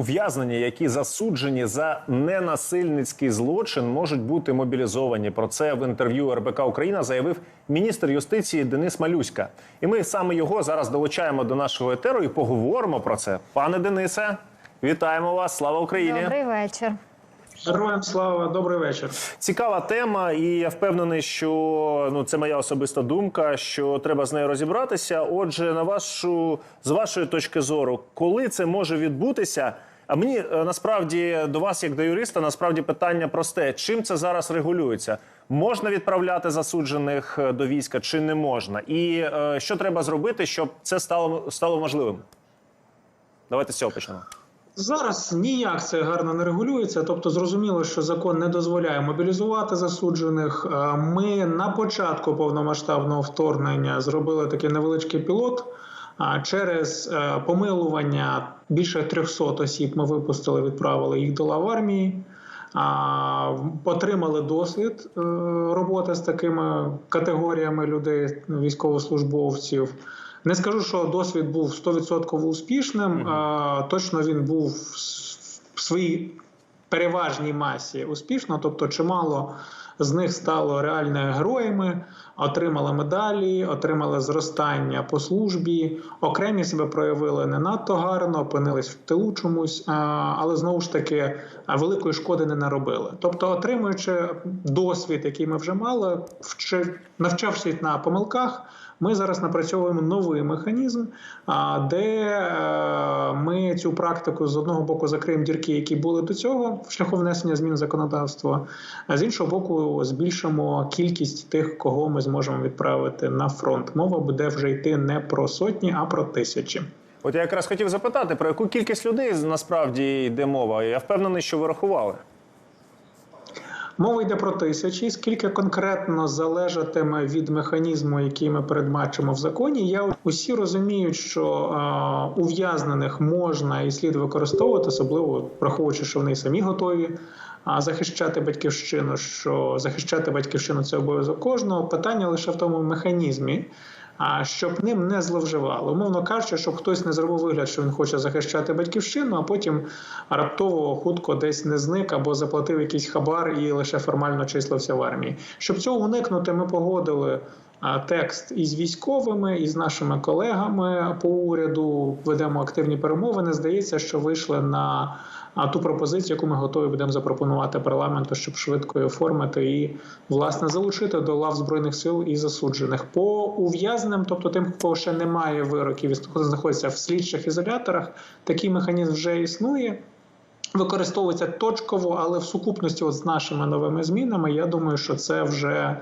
Ув'язнені, які засуджені за ненасильницький злочин, можуть бути мобілізовані. Про це в інтерв'ю РБК Україна заявив міністр юстиції Денис Малюська. І ми саме його зараз долучаємо до нашого етеру і поговоримо про це. Пане Денисе, вітаємо вас! Слава Україні! Добрий вечір. Героям слава, добрий вечір. Цікава тема, і я впевнений, що ну це моя особиста думка, що треба з нею розібратися. Отже, на вашу з вашої точки зору, коли це може відбутися? А мені е, насправді до вас, як до юриста, насправді питання просте: чим це зараз регулюється? Можна відправляти засуджених е, до війська чи не можна? І е, що треба зробити, щоб це стало стало можливим? Давайте з цього почнемо. Зараз ніяк це гарно не регулюється. Тобто, зрозуміло, що закон не дозволяє мобілізувати засуджених. Е, Ми на початку повномасштабного вторгнення зробили такий невеличкий пілот. Через е, помилування більше 300 осіб ми випустили, відправили їх до лав армії. Отримали досвід е, роботи з такими категоріями людей, військовослужбовців. Не скажу, що досвід був 100% успішним. Точно він був в своїй переважній масі успішно, тобто чимало з них стало реальними героями, отримали медалі, отримали зростання по службі. Окремі себе проявили не надто гарно, опинились в тилу чомусь, але знову ж таки великої шкоди не наробили. Тобто, отримуючи досвід, який ми вже мали, навчавшись на помилках. Ми зараз напрацьовуємо новий механізм, де е, ми цю практику з одного боку закриємо дірки, які були до цього шляхом внесення змін в законодавство, а з іншого боку, збільшимо кількість тих, кого ми зможемо відправити на фронт. Мова буде вже йти не про сотні, а про тисячі. От я якраз хотів запитати, про яку кількість людей насправді йде мова. Я впевнений, що ви рахували. Мова йде про тисячі. Скільки конкретно залежатиме від механізму, який ми передбачимо в законі, я усі розуміють, що е, ув'язнених можна і слід використовувати, особливо враховуючи, що вони самі готові. А захищати батьківщину, що захищати батьківщину це обов'язок кожного. Питання лише в тому механізмі, а щоб ним не зловживали. Умовно кажучи, щоб хтось не зробив вигляд, що він хоче захищати батьківщину, а потім раптово хутко десь не зник або заплатив якийсь хабар і лише формально числився в армії. Щоб цього уникнути, ми погодили. Текст із військовими, із нашими колегами по уряду ведемо активні перемовини. Здається, що вийшли на ту пропозицію, яку ми готові будемо запропонувати парламенту, щоб швидко оформити і власне залучити до лав збройних сил і засуджених по ув'язненим, тобто тим, хто ще не має вироків, і знаходиться в слідчих ізоляторах. Такий механізм вже існує. Використовується точково, але в сукупності от з нашими новими змінами, я думаю, що це вже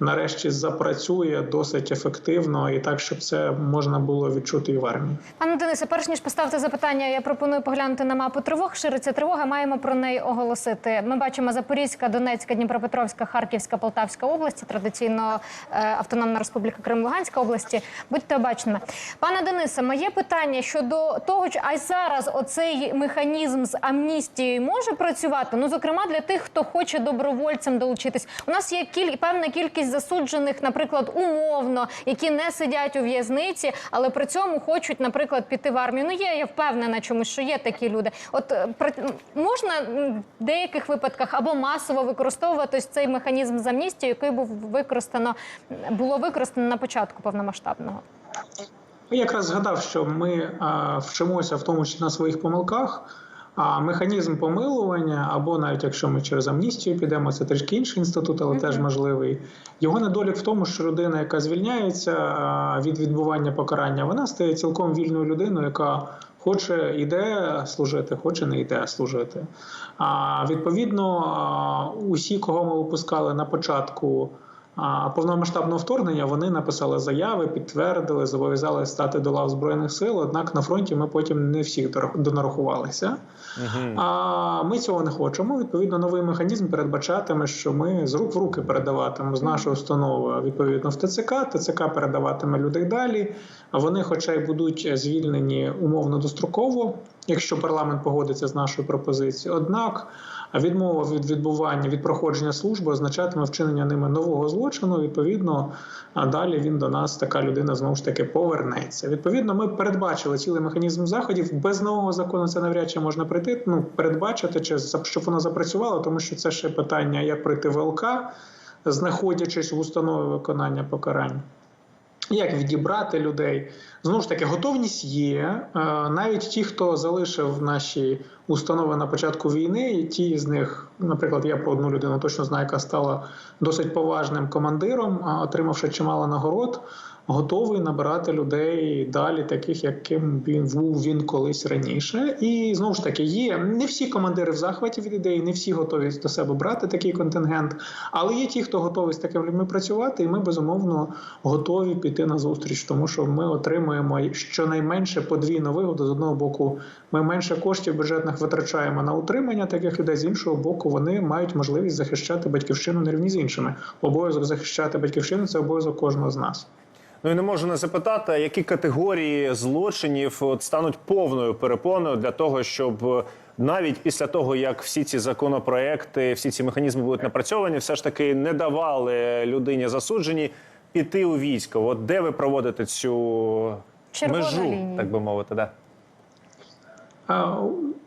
нарешті запрацює досить ефективно і так, щоб це можна було відчути і в армії. Пане Денисе, перш ніж поставити запитання, я пропоную поглянути на мапу тривог. Шириться тривога, маємо про неї оголосити. Ми бачимо Запорізька, Донецька, Дніпропетровська, Харківська, Полтавська області, традиційно е, Автономна Республіка Крим, Луганська області. Будьте обачними. Пане Денисе, моє питання щодо того, а й зараз оцей механізм з амністією може працювати. Ну, зокрема, для тих, хто хоче добровольцем долучитись. У нас є кіль... певна кількість засуджених, наприклад, умовно, які не сидять у в'язниці, але при цьому хочуть, наприклад, піти в армію. Ну є, я впевнена, чомусь, що є такі люди. От е, при- можна в деяких випадках або масово використовувати цей механізм з амністією, який був використано було використано на початку повномасштабного. Я якраз згадав, що ми а, вчимося в тому числі на своїх помилках. А механізм помилування, або навіть якщо ми через амністію підемо, це трішки інший інститут, але теж можливий. Його недолік в тому, що людина, яка звільняється від відбування покарання, вона стає цілком вільною людиною, яка хоче йде служити, хоче не йде служити. А відповідно, усі, кого ми випускали на початку. А повномасштабного вторгнення вони написали заяви, підтвердили, зобов'язали стати до лав збройних сил. Однак на фронті ми потім не всіх донарахувалися. А ми цього не хочемо. Відповідно, новий механізм передбачатиме, що ми з рук в руки передаватимемо з нашої установи відповідно в ТЦК. ТЦК передаватиме людей далі. Вони, хоча й будуть звільнені умовно достроково, якщо парламент погодиться з нашою пропозицією. Однак відмова від відбування від проходження служби означатиме вчинення ними нового злочину. Відповідно, а далі він до нас, така людина, знову ж таки повернеться. Відповідно, ми передбачили цілий механізм заходів. Без нового закону це навряд чи можна прийти. Ну передбачити чи щоб воно запрацювало, тому що це ще питання, як пройти ВЛК, знаходячись в установі виконання покарань. Як відібрати людей? Знову ж таки, готовність є. Е, Навіть ті, хто залишив наші установи на початку війни, і ті з них, наприклад, я про одну людину точно знаю, яка стала досить поважним командиром, отримавши чимало нагород, готовий набирати людей далі, таких, яким він був він колись раніше. І знову ж таки, є не всі командири в захваті від ідеї, не всі готові до себе брати такий контингент, але є ті, хто готовий з такими людьми працювати, і ми безумовно готові піти на зустріч, тому що ми отримуємо щонайменше подвійну вигоду. З одного боку, ми менше коштів бюджетних витрачаємо на утримання таких людей. З іншого боку, вони мають можливість захищати батьківщину на рівні з іншими. Обов'язок захищати батьківщину це обов'язок кожного з нас. Ну і не можу не запитати, які категорії злочинів от стануть повною перепоною для того, щоб е, навіть після того, як всі ці законопроекти, всі ці механізми будуть напрацьовані, все ж таки не давали людині засудженій піти у військо. От де ви проводите цю Червона межу, лінія. так би мовити, да?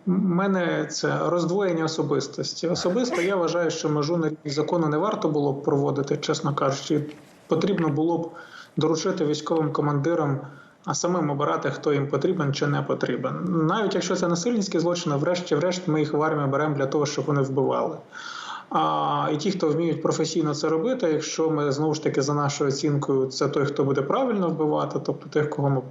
У мене це роздвоєння особистості. Особисто я вважаю, що межу на закону не варто було б проводити, чесно кажучи. Потрібно було б доручити військовим командирам самим обирати, хто їм потрібен чи не потрібен. Навіть якщо це насильницькі злочини, врешті-решт ми їх в армію беремо для того, щоб вони вбивали. А, і ті, хто вміють професійно це робити, якщо ми знову ж таки за нашою оцінкою, це той, хто буде правильно вбивати, тобто тих, кого ми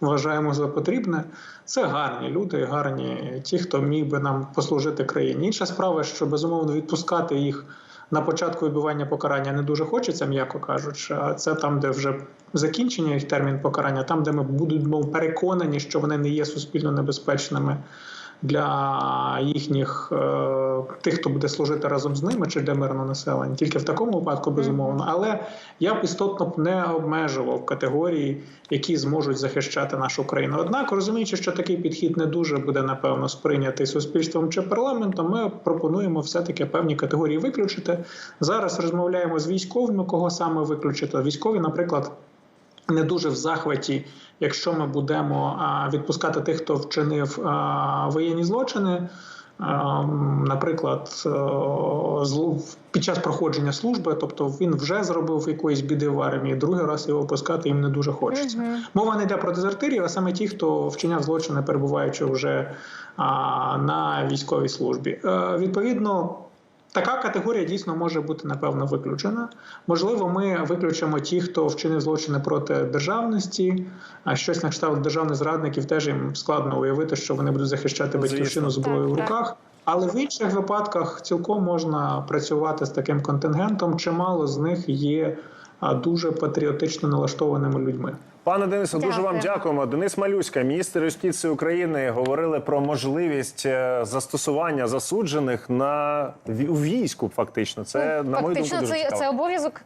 вважаємо за потрібне, це гарні люди, гарні ті, хто міг би нам послужити країні. Інша справа, що безумовно відпускати їх на початку відбування покарання не дуже хочеться, м'яко кажучи. А це там, де вже закінчення їх термін покарання, там, де ми будемо переконані, що вони не є суспільно небезпечними для їхніх е, тих, хто буде служити разом з ними, чи для мирного населення, тільки в такому випадку безумовно. Але я б істотно б не обмежував категорії, які зможуть захищати нашу країну. Однак, розуміючи, що такий підхід не дуже буде напевно сприйнятий суспільством чи парламентом, ми пропонуємо все таки певні категорії виключити. Зараз розмовляємо з військовими, кого саме виключити. Військові, наприклад не дуже в захваті, якщо ми будемо відпускати тих, хто вчинив воєнні злочини. Наприклад, е, під час проходження служби, тобто він вже зробив якоїсь біди в армії, другий раз його опускати їм не дуже хочеться. Мова не йде про дезертирів, а саме ті, хто вчиняв злочини, перебуваючи вже на військовій службі. Е, Відповідно, Така категорія дійсно може бути напевно виключена. Можливо, ми виключимо ті, хто вчинив злочини проти державності, а щось на кшталт державних зрадників теж їм складно уявити, що вони будуть захищати батьківщину зброєю в руках. Але в інших випадках цілком можна працювати з таким контингентом. Чимало з них є дуже патріотично налаштованими людьми. Пане Денисо, дуже вам дякуємо. Денис Малюська, міністр юстиції України, говорили про можливість е, застосування засуджених на у війську. Фактично, це на мою думку дуже це, цікаво. це обов'язок